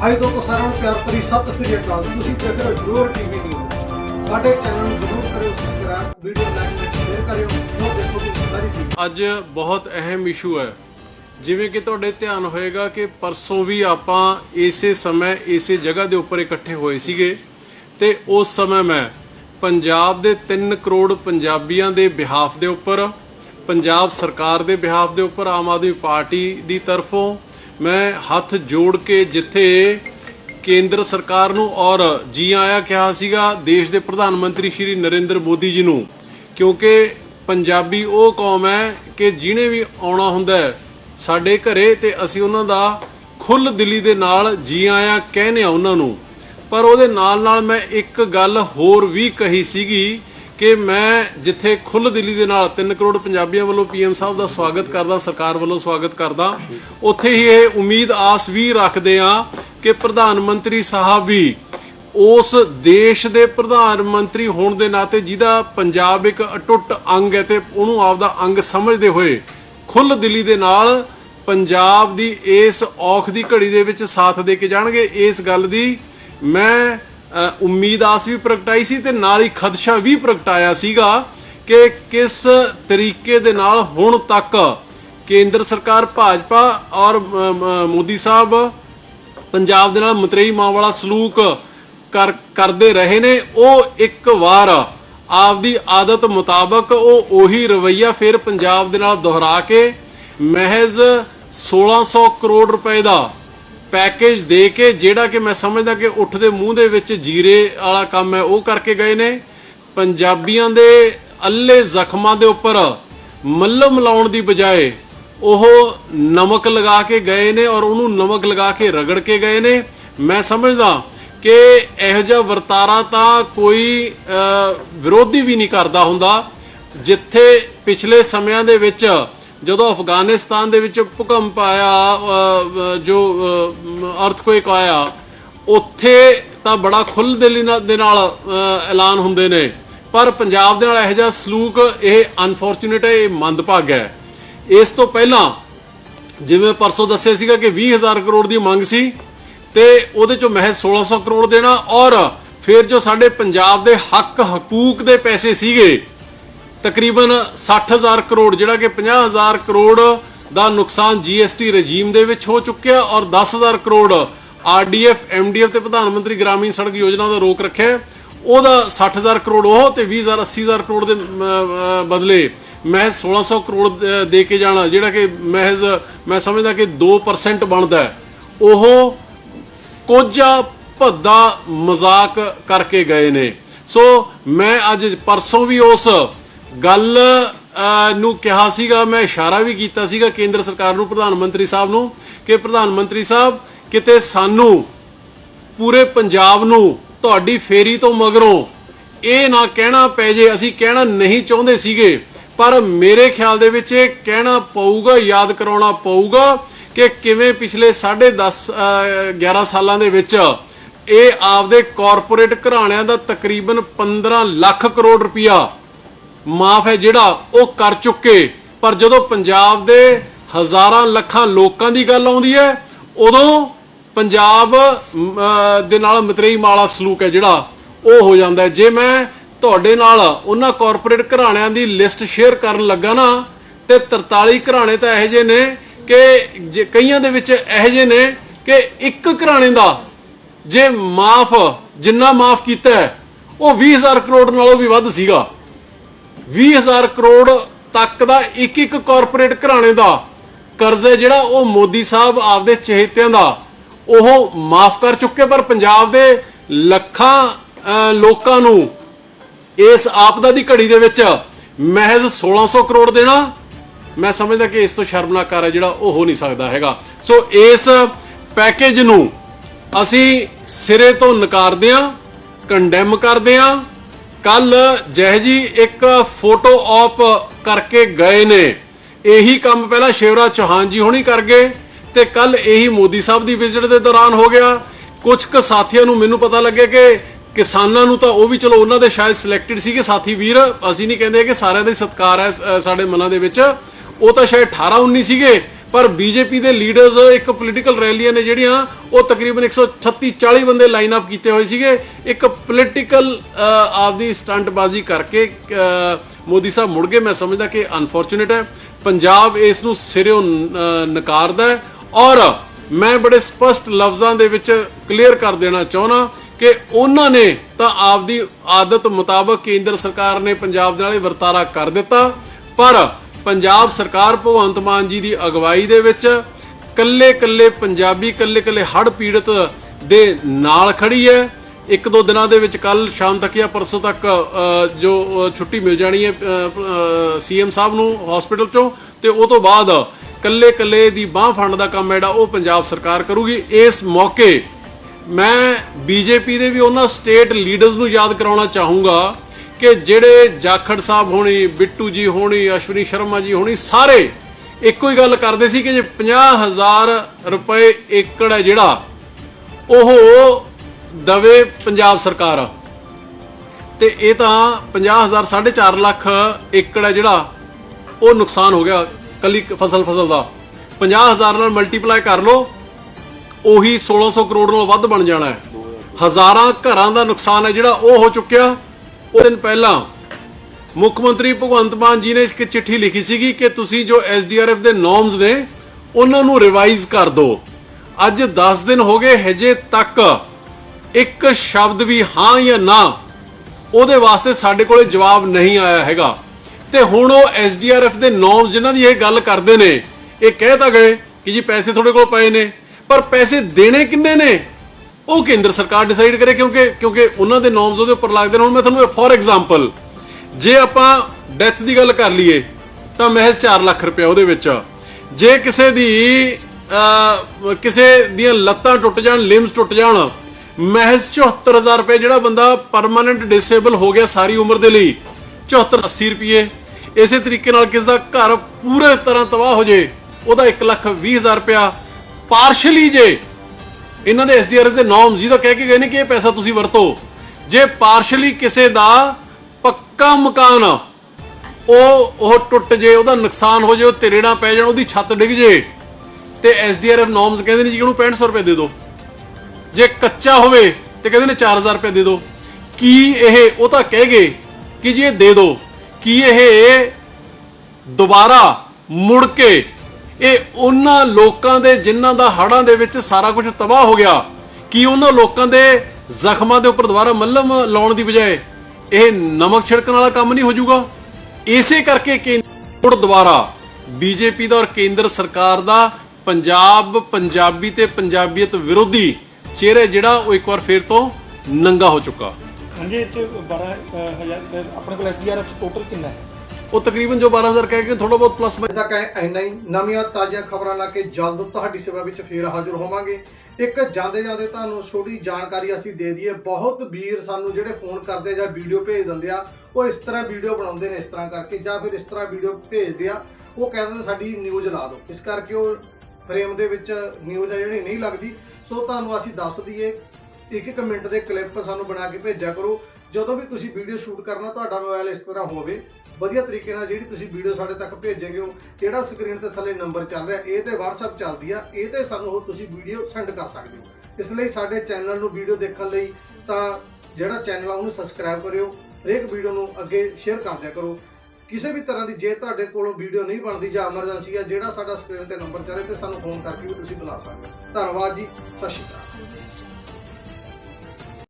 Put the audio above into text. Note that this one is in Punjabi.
ਹਾਈ ਤੋਂ ਸਾਰਿਆਂ ਨੂੰ ਪਿਆਰ ਭਰੀ ਸਤਿ ਸ੍ਰੀ ਅਕਾਲ। ਤੁਸੀਂ ਦੇਖ ਰਹੇ ਹੋ ਜੋਰ ਟੀਵੀ ਨਿਊਜ਼। ਸਾਡੇ ਚੈਨਲ ਨੂੰ ਜ਼ਰੂਰ ਕਰਿਓ ਸਬਸਕ੍ਰਾਈਬ ਵੀਡੀਓ ਲਾਈਕ ਤੇ ਸ਼ੇਅਰ ਕਰਿਓ। ਉਹ ਦੇਖੋ ਕਿ ਸਾਰੀ ਟੀਵੀ ਅੱਜ ਬਹੁਤ ਅਹਿਮ ਇਸ਼ੂ ਹੈ। ਜਿਵੇਂ ਕਿ ਤੁਹਾਡੇ ਧਿਆਨ ਹੋਏਗਾ ਕਿ ਪਰਸੋਂ ਵੀ ਆਪਾਂ ਇਸੇ ਸਮੇਂ, ਇਸੇ ਜਗ੍ਹਾ ਦੇ ਉੱਪਰ ਇਕੱਠੇ ਹੋਏ ਸੀਗੇ ਤੇ ਉਸ ਸਮੇਂ ਮੈਂ ਪੰਜਾਬ ਦੇ 3 ਕਰੋੜ ਪੰਜਾਬੀਆਂ ਦੇ ਬਿਹਾਫ ਦੇ ਉੱਪਰ, ਪੰਜਾਬ ਸਰਕਾਰ ਦੇ ਬਿਹਾਫ ਦੇ ਉੱਪਰ, ਆਮ ਆਦਮੀ ਪਾਰਟੀ ਦੀ ਤਰਫੋਂ ਮੈਂ ਹੱਥ ਜੋੜ ਕੇ ਜਿੱਥੇ ਕੇਂਦਰ ਸਰਕਾਰ ਨੂੰ ਔਰ ਜੀ ਆਇਆ ਕਿਹਾ ਸੀਗਾ, ਦੇਸ਼ ਦੇ ਪ੍ਰਧਾਨ ਮੰਤਰੀ ਸ਼੍ਰੀ ਨਰਿੰਦਰ ਮੋਦੀ ਜੀ ਨੂੰ, ਕਿਉਂਕਿ ਪੰਜਾਬੀ ਉਹ ਕੌਮ ਹੈ ਕਿ ਜਿਹਨੇ ਵੀ ਆਉਣਾ ਹੁੰਦਾ ਸਾਡੇ ਘਰੇ ਤੇ ਅਸੀਂ ਉਹਨਾਂ ਦਾ ਖੁੱਲ ਦਿਲੀ ਦੇ ਨਾਲ ਜੀ ਆਇਆ ਕਹਿੰਦੇ ਆ ਉਹਨਾਂ ਨੂੰ। ਪਰ ਉਹਦੇ ਨਾਲ ਨਾਲ ਮੈਂ ਇੱਕ ਗੱਲ ਹੋਰ ਵੀ ਕਹੀ ਸੀਗੀ ਕਿ ਮੈਂ ਜਿੱਥੇ ਖੁੱਲ੍ਹ ਦਿਲੀ ਦੇ ਨਾਲ 3 ਕਰੋੜ ਪੰਜਾਬੀਆਂ ਵੱਲੋਂ ਪੀਐਮ ਸਾਹਿਬ ਦਾ ਸਵਾਗਤ ਕਰਦਾ, ਸਰਕਾਰ ਵੱਲੋਂ ਸਵਾਗਤ ਕਰਦਾ, ਉੱਥੇ ਹੀ ਇਹ ਉਮੀਦ ਆਸ ਵੀ ਰੱਖਦੇ ਆ ਕਿ ਪ੍ਰਧਾਨ ਮੰਤਰੀ ਸਾਹਿਬ ਵੀ ਉਸ ਦੇਸ਼ ਦੇ ਪ੍ਰਧਾਨ ਮੰਤਰੀ ਹੋਣ ਦੇ ਨਾਤੇ ਜਿਹਦਾ ਪੰਜਾਬ ਇੱਕ ਅਟੁੱਟ ਅੰਗ ਹੈ ਤੇ ਉਹਨੂੰ ਆਪਦਾ ਅੰਗ ਸਮਝਦੇ ਹੋਏ ਖੁੱਲ੍ਹ ਦਿਲੀ ਦੇ ਨਾਲ ਪੰਜਾਬ ਦੀ ਇਸ ਔਖ ਦੀ ਘੜੀ ਦੇ ਵਿੱਚ ਸਾਥ ਦੇ ਕੇ ਜਾਣਗੇ। ਇਸ ਗੱਲ ਦੀ ਮੈਂ ਉਮੀਦ ਆਸ ਵੀ ਪ੍ਰਗਟਾਈ ਸੀ ਤੇ ਨਾਲ ਹੀ ਖਦਸ਼ਾ ਵੀ ਪ੍ਰਗਟਾਇਆ ਸੀਗਾ ਕਿ ਕਿਸ ਤਰੀਕੇ ਦੇ ਨਾਲ ਹੁਣ ਤੱਕ ਕੇਂਦਰ ਸਰਕਾਰ, ਭਾਜਪਾ ਔਰ ਮੋਦੀ ਸਾਹਿਬ ਪੰਜਾਬ ਦੇ ਨਾਲ ਮਤਰੇਈ ਮਾਂ ਵਾਲਾ ਸਲੂਕ ਕਰ, ਕਰਦੇ ਰਹੇ ਨੇ। ਉਹ ਇੱਕ ਵਾਰ ਆਪਦੀ ਆਦਤ ਮੁਤਾਬਕ ਉਹ ਉਹੀ ਰਵਈਆ ਫਿਰ ਪੰਜਾਬ ਦੇ ਨਾਲ ਦੁਹਰਾ ਕੇ ਮਹਿਜ਼ 1600 ਕਰੋੜ ਰੁਪਏ ਦਾ ਪੈਕੇਜ ਦੇ ਕੇ ਜਿਹੜਾ ਕਿ ਮੈਂ ਸਮਝਦਾ ਕਿ ਉੱਠ ਦੇ ਮੂੰਹ ਦੇ ਵਿੱਚ ਜੀਰੇ ਵਾਲਾ ਕੰਮ ਹੈ, ਉਹ ਕਰਕੇ ਗਏ ਨੇ। ਪੰਜਾਬੀਆਂ ਦੇ ਅੱਲੇ ਜ਼ਖਮਾਂ ਦੇ ਉੱਪਰ ਮੱਲਮ ਲਾਉਣ ਦੀ ਬਜਾਏ ਉਹ ਨਮਕ ਲਗਾ ਕੇ ਗਏ ਨੇ ਔਰ ਉਹਨੂੰ ਨਮਕ ਲਗਾ ਕੇ ਰਗੜ ਕੇ ਗਏ ਨੇ। ਮੈਂ ਸਮਝਦਾ ਕਿ ਇਹੋ ਜਿਹਾ ਵਰਤਾਰਾ ਤਾਂ ਕੋਈ ਵਿਰੋਧੀ ਵੀ ਨਹੀਂ ਕਰਦਾ ਹੁੰਦਾ, ਜਿੱਥੇ ਪਿਛਲੇ ਸਮਿਆਂ ਦੇ ਵਿੱਚ ਜਦੋਂ ਅਫਗਾਨਿਸਤਾਨ ਦੇ ਵਿੱਚ ਭੂਕੰਪ ਆਇਆ ਜੋ ਅਰਥਕੁਏਕ ਆਇਆ, ਉੱਥੇ ਤਾਂ ਬੜਾ ਖੁੱਲ੍ਹ ਦਿਲੀ ਦੇ ਨਾਲ ਐਲਾਨ ਹੁੰਦੇ ਨੇ। ਪਰ ਪੰਜਾਬ ਦੇ ਨਾਲ ਇਹੋ ਜਿਹਾ ਸਲੂਕ, ਇਹ ਅਨਫੋਰਚੂਨੇਟ ਹੈ, ਇਹ ਮੰਦਭਾਗ ਹੈ। ਇਸ ਤੋਂ ਪਹਿਲਾਂ, ਜਿਵੇਂ ਪਰਸੋਂ ਦੱਸਿਆ ਸੀਗਾ ਕਿ 20000 ਕਰੋੜ ਦੀ ਮੰਗ ਸੀ, ਤੇ ਉਹਦੇ ਚੋਂ ਮਹਿਜ਼ 1600 ਕਰੋੜ ਦੇਣਾ, ਔਰ ਫਿਰ ਜੋ ਸਾਡੇ ਪੰਜਾਬ ਦੇ ਹੱਕ ਹਕੂਕ ਦੇ ਪੈਸੇ ਸੀਗੇ ਤਕਰੀਬਨ 60000 ਕਰੋੜ, ਜਿਹੜਾ ਕਿ 50000 ਕਰੋੜ ਦਾ ਨੁਕਸਾਨ ਜੀਐਸਟੀ ਰਜੀਮ ਦੇ ਵਿੱਚ ਹੋ ਚੁੱਕਿਆ ਔਰ 10000 ਕਰੋੜ ਆਰਡੀਐਫ ਐਮਡੀਐਫ ਤੇ ਪ੍ਰਧਾਨ ਮੰਤਰੀ ਗ੍ਰਾਮੀਣ ਸੜਕ ਯੋਜਨਾ ਦਾ ਰੋਕ ਰੱਖਿਆ ਹੈ। ਉਹਦਾ 60000 ਕਰੋੜ ਉਹ ਤੇ 20000 80000 ਕਰੋੜ ਦੇ ਬਦਲੇ ਮਹਿਜ਼ 1600 ਕਰੋੜ ਦੇ ਕੇ ਜਾਣਾ, ਜਿਹੜਾ ਕਿ ਮਹਿਜ਼ ਮੈਂ ਸਮਝਦਾ ਕਿ 2% ਬਣਦਾ ਉਹ ਕੋਝਾ ਭੱਦਾ ਮਜ਼ਾਕ ਕਰਕੇ ਗਏ ਨੇ ਸੋ ਮੈਂ ਅੱਜ ਪਰਸੋਂ ਵੀ ਉਸ ਗੱਲ ਨੂੰ ਕਿਹਾ ਸੀਗਾ, ਮੈਂ ਇਸ਼ਾਰਾ ਵੀ ਕੀਤਾ ਸੀਗਾ ਕੇਂਦਰ ਸਰਕਾਰ ਨੂੰ, ਪ੍ਰਧਾਨ ਮੰਤਰੀ ਸਾਹਿਬ ਨੂੰ, ਕਿ ਪ੍ਰਧਾਨ ਮੰਤਰੀ ਸਾਹਿਬ, ਕਿਤੇ ਸਾਨੂੰ ਪੂਰੇ ਪੰਜਾਬ ਨੂੰ ਤੁਹਾਡੀ ਫੇਰੀ ਤੋਂ ਮਗਰੋਂ ਇਹ ਨਾ ਕਹਿਣਾ ਪੈ ਜੇ, ਅਸੀਂ ਕਹਿਣਾ ਨਹੀਂ ਚਾਹੁੰਦੇ ਸੀਗੇ, ਪਰ ਮੇਰੇ ਖਿਆਲ ਦੇ ਵਿੱਚ ਇਹ ਕਹਿਣਾ ਪਊਗਾ, ਯਾਦ ਕਰਾਉਣਾ ਪਊਗਾ ਕਿ ਕਿਵੇਂ ਪਿਛਲੇ 10.5 11 ਸਾਲਾਂ ਦੇ ਵਿੱਚ ਇਹ ਆਪਦੇ ਕਾਰਪੋਰੇਟ ਘਰਾਣਿਆਂ ਦਾ ਤਕਰੀਬਨ 15 ਲੱਖ ਕਰੋੜ ਰੁਪਇਆ ਮਾਫ ਹੈ ਜਿਹੜਾ ਉਹ ਕਰ ਚੁੱਕੇ। ਪਰ ਜਦੋਂ ਪੰਜਾਬ ਦੇ ਹਜ਼ਾਰਾਂ ਲੱਖਾਂ ਲੋਕਾਂ ਦੀ ਗੱਲ ਆਉਂਦੀ ਹੈ ਉਦੋਂ ਪੰਜਾਬ ਦੇ ਨਾਲ ਮਤਰੇਈ ਮਾਲਾ ਸਲੂਕ ਹੈ ਜਿਹੜਾ ਉਹ ਹੋ ਜਾਂਦਾ ਹੈ। ਜੇ ਮੈਂ ਤੁਹਾਡੇ ਨਾਲ ਉਹਨਾਂ ਕਾਰਪੋਰੇਟ ਘਰਾਣਿਆਂ ਦੀ ਲਿਸਟ ਸ਼ੇਅਰ ਕਰਨ ਲੱਗਾ ਨਾ ਤੇ 43 ਘਰਾਣੇ ਤਾਂ ਇਹੋ ਜਿਹੇ ਨੇ ਕਿ ਜੇ ਕਈਆਂ ਦੇ ਵਿੱਚ ਇਹੋ ਜਿਹੇ ਨੇ ਕਿ ਇੱਕ ਘਰਾਣੇ ਦਾ ਜੇ ਮਾਫ ਜਿੰਨਾ ਮਾਫ ਕੀਤਾ ਹੈ, ਉਹ 20000 ਕਰੋੜ ਨਾਲੋਂ ਵੀ ਵੱਧ ਸੀਗਾ। 20000 ਕਰੋੜ ਤੱਕ ਦਾ ਇੱਕ ਇੱਕ ਕਾਰਪੋਰੇਟ ਘਰਾਣੇ ਦਾ ਕਰਜ਼ਾ ਜਿਹੜਾ ਉਹ ਮੋਦੀ ਸਾਹਿਬ ਆਪਦੇ ਚਹੇਤਿਆਂ ਦਾ। ਉਹ ਮਾਫ ਕਰ ਚੁੱਕੇ, ਪਰ ਪੰਜਾਬ ਦੇ ਲੱਖਾਂ ਲੋਕਾਂ ਨੂੰ ਇਸ ਆਪਦਾ ਦੀ ਘੜੀ ਦੇ ਵਿੱਚ ਮਹਿਜ਼ 1600 ਕਰੋੜ ਦੇਣਾ, ਮੈਂ ਸਮਝਦਾ ਕਿ ਇਸ ਤੋਂ ਸ਼ਰਮਨਾਕ ਹੈ ਜਿਹੜਾ ਉਹ ਹੋ ਨਹੀਂ ਸਕਦਾ ਹੈਗਾ। ਸੋ ਇਸ ਪੈਕੇਜ ਨੂੰ ਅਸੀਂ ਸਿਰੇ ਤੋਂ ਨਕਾਰਦੇ ਹਾਂ ਕੰਡੈਮ ਕਰਦੇ ਹਾਂ ਕੱਲ ਜੈ ਜੀ ਇੱਕ ਫੋਟੋ ਆਪ ਕਰਕੇ ਗਏ ਨੇ। ਇਹੀ ਕੰਮ ਪਹਿਲਾਂ ਸ਼ਿਵਰਾਜ ਚੌਹਾਨ ਜੀ ਹੋਣੀ ਕਰ ਗਏ ਤੇ ਕੱਲ ਇਹੀ ਮੋਦੀ ਸਾਹਿਬ ਦੀ ਵਿਜ਼ਿਟ ਦੇ ਦੌਰਾਨ ਹੋ ਗਿਆ। ਕੁਝ ਕੁ ਸਾਥੀਆਂ ਨੂੰ ਮੈਨੂੰ ਪਤਾ ਲੱਗੇ ਕਿ ਕਿਸਾਨਾਂ ਨੂੰ ਤਾਂ ਉਹ ਵੀ ਚਲੋ ਉਹਨਾਂ ਦੇ ਸ਼ਾਇਦ ਸਿਲੈਕਟਡ ਸੀਗੇ ਸਾਥੀ ਵੀਰ। ਅਸੀਂ ਨਹੀਂ ਕਹਿੰਦੇ ਕਿ ਸਾਰਿਆਂ ਦਾ ਹੀ ਸਤਿਕਾਰ ਹੈ ਸਾਡੇ ਮਨਾਂ ਦੇ ਵਿੱਚ। ਉਹ ਤਾਂ ਸ਼ਾਇਦ 18 19 ਸੀਗੇ। ਪਰ ਬੀਜੇਪੀ ਦੇ ਲੀਡਰਸ ਇੱਕ ਪੋਲੀਟੀਕਲ ਰੈਲੀਆਂ ਨੇ ਜਿਹੜੀਆਂ, ਉਹ ਤਕਰੀਬਨ 136 40 ਬੰਦੇ ਲਾਈਨ ਅਪ ਕੀਤੇ ਹੋਏ ਸੀਗੇ। ਇੱਕ ਪੋਲੀਟੀਕਲ ਆਪਦੀ ਸਟੰਟਬਾਜ਼ੀ ਕਰਕੇ ਮੋਦੀ ਸਾਹਿਬ ਮੁੜ ਗਏ। ਮੈਂ ਸਮਝਦਾ ਕਿ ਅਨਫੋਰਚੂਨੇਟ ਹੈ। ਪੰਜਾਬ ਇਸ ਨੂੰ ਸਿਰਿਓਂ ਨਕਾਰਦਾ ਔਰ ਮੈਂ ਬੜੇ ਸਪਸ਼ਟ ਲਫ਼ਜ਼ਾਂ ਦੇ ਵਿੱਚ ਕਲੀਅਰ ਕਰ ਦੇਣਾ ਚਾਹੁੰਦਾ ਕਿ ਉਹਨਾਂ ਨੇ ਤਾਂ ਆਪਦੀ ਆਦਤ ਮੁਤਾਬਕ ਕੇਂਦਰ ਸਰਕਾਰ ਨੇ ਪੰਜਾਬ ਦੇ ਨਾਲ ਵਰਤਾਰਾ ਕਰ ਦਿੱਤਾ। ਪਰ ਪੰਜਾਬ ਸਰਕਾਰ ਭਗਵੰਤ ਮਾਨ ਜੀ ਦੀ ਅਗਵਾਈ ਦੇ ਵਿੱਚ ਕੱਲੇ ਕੱਲੇ ਪੰਜਾਬੀ ਕੱਲੇ ਕੱਲੇ ਹੜ੍ਹ ਪੀੜਤ ਦੇ ਨਾਲ ਖੜੀ ਹੈ। ਇੱਕ ਦੋ ਦਿਨਾਂ ਦੇ ਵਿੱਚ ਕੱਲ ਸ਼ਾਮ ਤੱਕ ਜਾਂ ਪਰਸੋਂ ਤੱਕ ਜੋ ਛੁੱਟੀ ਮਿਲ ਜਾਣੀ ਹੈ ਸੀਐਮ ਸਾਹਿਬ ਨੂੰ ਹਸਪੀਟਲ ਚੋਂ ਤੇ ਉਹ ਤੋਂ ਬਾਅਦ ਕੱਲੇ ਕੱਲੇ ਦੀ ਬਾਹ ਫੰਡ ਦਾ ਕੰਮ ਜਿਹੜਾ ਉਹ ਪੰਜਾਬ ਸਰਕਾਰ ਕਰੂਗੀ। ਇਸ ਮੌਕੇ ਮੈਂ ਬੀਜੇਪੀ ਦੇ ਵੀ ਉਹਨਾਂ ਸਟੇਟ ਲੀਡਰਸ ਨੂੰ ਯਾਦ ਕਰਾਉਣਾ ਚਾਹੂੰਗਾ ਕਿ ਜਿਹੜੇ ਜਾਖੜ ਸਾਹਿਬ ਹੋਣੀ, ਬਿੱਟੂ ਜੀ ਹੋਣੀ, ਅਸ਼ਵਨੀ ਸ਼ਰਮਾ ਜੀ ਹੋਣੀ, ਸਾਰੇ ਇੱਕੋ ਹੀ ਗੱਲ ਕਰਦੇ ਸੀ ਕਿ ਜੇ 50000 ਰੁਪਏ ਏਕੜ ਹੈ ਜਿਹੜਾ, ਉਹ ਦਵੇ ਪੰਜਾਬ ਸਰਕਾਰ ਤੇ ਇਹ ਤਾਂ 50000 4.5 ਲੱਖ ਏਕੜ ਹੈ ਜਿਹੜਾ, ਉਹ ਨੁਕਸਾਨ ਹੋ ਗਿਆ ਕੱਲੀ ਫਸਲ ਫਸਲ ਦਾ। 50000 ਨਾਲ ਮਲਟੀਪਲਾਈ ਕਰ ਲਓ, ਉਹੀ 1600 ਕਰੋੜ ਨਾਲੋਂ ਵੱਧ ਬਣ ਜਾਣਾ ਹੈ। ਹਜ਼ਾਰਾਂ ਘਰਾਂ ਦਾ ਨੁਕਸਾਨ ਹੈ ਜਿਹੜਾ, ਉਹ ਹੋ ਚੁੱਕਿਆ। ਉਹ ਦਿਨ ਪਹਿਲਾਂ ਮੁੱਖ ਮੰਤਰੀ ਭਗਵੰਤ ਮਾਨ ਜੀ ਨੇ ਇੱਕ ਚਿੱਠੀ ਲਿਖੀ ਸੀਗੀ ਕਿ ਤੁਸੀਂ ਜੋ ਐਸਡੀਆਰਐਫ ਦੇ ਨੋਰਮਸ ਨੇ, ਉਹਨਾਂ ਨੂੰ ਰਿਵਾਈਜ਼ ਕਰ ਦਿਓ। ਅੱਜ 10 ਦਿਨ ਹੋ ਗਏ, ਹਜੇ ਤੱਕ ਇੱਕ ਸ਼ਬਦ ਵੀ ਹਾਂ ਜਾਂ ਨਾ ਉਹਦੇ ਵਾਸਤੇ ਸਾਡੇ ਕੋਲੇ ਜਵਾਬ ਨਹੀਂ ਆਇਆ ਹੈਗਾ। ਤੇ ਹੁਣ ਉਹ ਐਸਡੀਆਰਐਫ ਦੇ ਨੋਰਮਸ ਜਿਨ੍ਹਾਂ ਦੀ ਇਹ ਗੱਲ ਕਰਦੇ ਨੇ, ਇਹ ਕਹਿ ਤਾਂ ਗਏ ਕਿ ਜੀ ਪੈਸੇ ਤੁਹਾਡੇ ਕੋਲ ਪਏ ਨੇ, ਪਰ ਪੈਸੇ ਦੇਣੇ ਕਿੰਨੇ ਨੇ? ਉਹ ਕੇਂਦਰ ਸਰਕਾਰ ਡਿਸਾਈਡ ਕਰੇ ਕਿਉਂਕਿ ਕਿਉਂਕਿ ਉਹਨਾਂ ਦੇ ਨੋਰਮਸ ਉਹਦੇ ਉੱਪਰ ਲੱਗਦੇ ਨੇ। ਹੁਣ ਮੈਂ ਤੁਹਾਨੂੰ ਫੋਰ ਐਗਜ਼ਾਮਪਲ ਜੇ ਆਪਾਂ ਡੈਥ ਦੀ ਗੱਲ ਕਰ ਲਈਏ, ਤਾਂ ਮਹਿਜ਼ 4 ਲੱਖ ਰੁਪਏ ਉਹਦੇ ਵਿੱਚ। ਜੇ ਕਿਸੇ ਦੀ ਕਿਸੇ ਦੀਆਂ ਲੱਤਾਂ ਟੁੱਟ ਜਾਣ ਲਿੰਬਸ ਟੁੱਟ ਜਾਣ, ਮਹਿਜ਼ 74000 ਰੁਪਏ ਜਿਹੜਾ ਬੰਦਾ ਪਰਮਾਨੈਂਟ ਡਿਸੇਬਲ ਹੋ ਗਿਆ ਸਾਰੀ ਉਮਰ ਦੇ ਲਈ 74 80 ਰੁਪਏ ਇਸੇ ਤਰੀਕੇ ਨਾਲ ਕਿਸ ਦਾ ਘਰ ਪੂਰੇ ਤਰ੍ਹਾਂ ਤਬਾਹ ਹੋ ਜੇ, ਉਹਦਾ 1 ਲੱਖ 20 ਹਜ਼ਾਰ ਰੁਪਇਆ ਪਾਰਸ਼ਲੀ ਜੇ ਇਹਨਾਂ ਦੇ ਐਸਡੀਆਰ ਦੇ ਨਾਮ ਜਿਹਦਾ ਕਹਿ ਕੇ ਗਏ ਨੇ ਕਿ ਇਹ ਪੈਸਾ ਤੁਸੀਂ ਵਰਤੋ। ਜੇ ਪਾਰਸ਼ਲੀ ਕਿਸੇ ਦਾ ਪੱਕਾ ਮਕਾਨ ਉਹ ਉਹ ਟੁੱਟ ਜੇ, ਉਹਦਾ ਨੁਕਸਾਨ ਹੋ ਜੇ, ਉਹ ਤਿਰੇੜਾ ਪੈ ਜਾਣ, ਉਹਦੀ ਛੱਤ ਡਿੱਗ ਜੇ, ਤੇ ਐਸਡੀਆਰਐਫ ਨਾਰਮਸ ਕਹਿੰਦੇ ਨੇ ਜੀ ਉਹਨੂੰ 6500 ਰੁਪਏ ਦੇ ਦਿਓ। ਜੇ ਕੱਚਾ ਹੋਵੇ ਤੇ ਕਹਿੰਦੇ ਨੇ 4000 ਰੁਪਏ ਦੇ ਦਿਓ। ਕੀ ਇਹ, ਉਹ ਤਾਂ ਕਹਿ ਗਏ ਕਿ ਜੀ ਇਹ ਦੇ ਦਿਓ। ਕੀ ਇਹ ਦੁਬਾਰਾ ਮੁੜ ਕੇ ਇਹ ਉਹਨਾਂ ਲੋਕਾਂ ਦੇ, ਜਿਨ੍ਹਾਂ ਦਾ ਹੜਾਂ ਦੇ ਵਿੱਚ ਸਾਰਾ ਕੁਝ ਤਬਾਹ ਹੋ ਗਿਆ, ਕੀ ਉਹਨਾਂ ਲੋਕਾਂ ਦੇ ਜ਼ਖਮਾਂ ਦੇ ਉੱਪਰ ਦੁਬਾਰਾ ਮੱਲਮ ਲਾਉਣ ਦੀ ਬਜਾਏ ਇਹ ਨਮਕ ਛਿੜਕਣ ਵਾਲਾ ਕੰਮ ਨਹੀਂ ਹੋ ਜਾਊਗਾ? ਇਸੇ ਕਰਕੇ ਕੇਂਦਰ ਦੁਬਾਰਾ ਬੀਜੇਪੀ ਦਾ ਔਰ ਕੇਂਦਰ ਸਰਕਾਰ ਦਾ ਪੰਜਾਬ, ਪੰਜਾਬੀ ਤੇ ਪੰਜਾਬੀਅਤ ਵਿਰੋਧੀ ਚਿਹਰਾ ਜਿਹੜਾ ਉਹ ਇੱਕ ਵਾਰ ਫੇਰ ਤੋਂ ਨੰਗਾ ਹੋ ਚੁੱਕਾ। ਹਾਂਜੀ, ਇੱਥੇ 12000 ਆਪਣੇ ਕੋਲ ਐਸਡੀਆਰਐਫ ਟੋਟਲ ਕਿੰਨਾ ਹੈ? ਉਹ ਤਕਰੀਬਨ ਜੋ 12000 ਕਹਿ ਕੇ ਥੋੜਾ ਬਹੁਤ ਪਲੱਸ ਅੱਜ ਤੱਕ ਐ- ਇੰਨਾ ਹੀ। ਨਵੀਆਂ ਤਾਜ਼ੀਆਂ ਖਬਰਾਂ ਲਾ ਕੇ ਜਲਦ ਤੁਹਾਡੀ ਸੇਵਾ ਵਿੱਚ ਫੇਰ ਹਾਜ਼ਰ ਹੋਵਾਂਗੇ। ਇੱਕ ਜਾਂਦੇ ਜਾਂਦੇ ਤੁਹਾਨੂੰ ਛੋਟੀ ਜਾਣਕਾਰੀ ਅਸੀਂ ਦੇ ਦਈਏ। ਬਹੁਤ ਵੀਰ ਸਾਨੂੰ ਜਿਹੜੇ ਫੋਨ ਕਰਦੇ ਜਾਂ ਵੀਡੀਓ ਭੇਜ ਦਿੰਦੇ ਆ, ਉਹ ਇਸ ਤਰ੍ਹਾਂ ਵੀਡੀਓ ਬਣਾਉਂਦੇ ਨੇ ਇਸ ਤਰ੍ਹਾਂ ਕਰਕੇ ਜਾਂ ਫਿਰ ਇਸ ਤਰ੍ਹਾਂ ਵੀਡੀਓ ਭੇਜਦੇ ਆ, ਉਹ ਕਹਿੰਦੇ ਨੇ ਸਾਡੀ ਨਿਊਜ਼ ਲਾ ਦਿਓ। ਇਸ ਕਰਕੇ ਉਹ ਫਰੇਮ ਦੇ ਵਿੱਚ ਨਿਊਜ਼ ਆ ਜਿਹੜੀ ਨਹੀਂ ਲੱਗਦੀ। ਸੋ ਤੁਹਾਨੂੰ ਅਸੀਂ ਦੱਸ ਦਈਏ, ਇੱਕ ਇੱਕ ਮਿੰਟ ਦੇ ਕਲਿੱਪ ਸਾਨੂੰ ਬਣਾ ਕੇ ਭੇਜਿਆ ਕਰੋ। ਜਦੋਂ ਵੀ ਤੁਸੀਂ ਵੀਡੀਓ ਸ਼ੂਟ ਕਰਨਾ, ਤੁਹਾਡਾ ਮੋਬਾਈਲ ਇਸ ਤਰ੍ਹਾਂ ਹੋਵੇ। ਵਧੀਆ ਤਰੀਕੇ ਨਾਲ ਜਿਹੜੀ ਤੁਸੀਂ ਵੀਡੀਓ ਸਾਡੇ ਤੱਕ ਭੇਜੋਗੇ ਹੋ ਜਿਹੜਾ ਸਕਰੀਨ ਤੇ ਥੱਲੇ ਨੰਬਰ ਚੱਲ ਰਿਹਾ, ਇਹ ਤੇ WhatsApp ਚੱਲਦੀ ਆ, ਇਹ ਤੇ ਸਾਨੂੰ ਉਹ ਤੁਸੀਂ ਵੀਡੀਓ ਸੈਂਡ ਕਰ ਸਕਦੇ ਹੋ। ਇਸ ਲਈ ਸਾਡੇ ਚੈਨਲ ਨੂੰ ਵੀਡੀਓ ਦੇਖਣ ਲਈ ਤਾਂ ਜਿਹੜਾ ਚੈਨਲ ਆ ਉਹਨੂੰ ਸਬਸਕ੍ਰਾਈਬ ਕਰਿਓ, ਹਰੇਕ ਵੀਡੀਓ ਨੂੰ ਅੱਗੇ ਸ਼ੇਅਰ ਕਰਦਿਆ ਕਰੋ। ਕਿਸੇ ਵੀ ਤਰ੍ਹਾਂ ਦੀ ਜੇ ਤੁਹਾਡੇ ਕੋਲੋਂ ਵੀਡੀਓ ਨਹੀਂ ਬਣਦੀ ਜਾਂ ਐਮਰਜੈਂਸੀ ਆ, ਜਿਹੜਾ ਸਾਡਾ ਸਕਰੀਨ ਤੇ ਨੰਬਰ ਚੱਲ ਰਿਹਾ ਤੇ ਸਾਨੂੰ ਫੋਨ ਕਰਕੇ ਵੀ ਤੁਸੀਂ ਬੁਲਾ ਸਕਦੇ ਹੋ। ਧੰਨਵਾਦ ਜੀ, ਸਤਿ ਸ਼੍ਰੀ ਅਕਾਲ।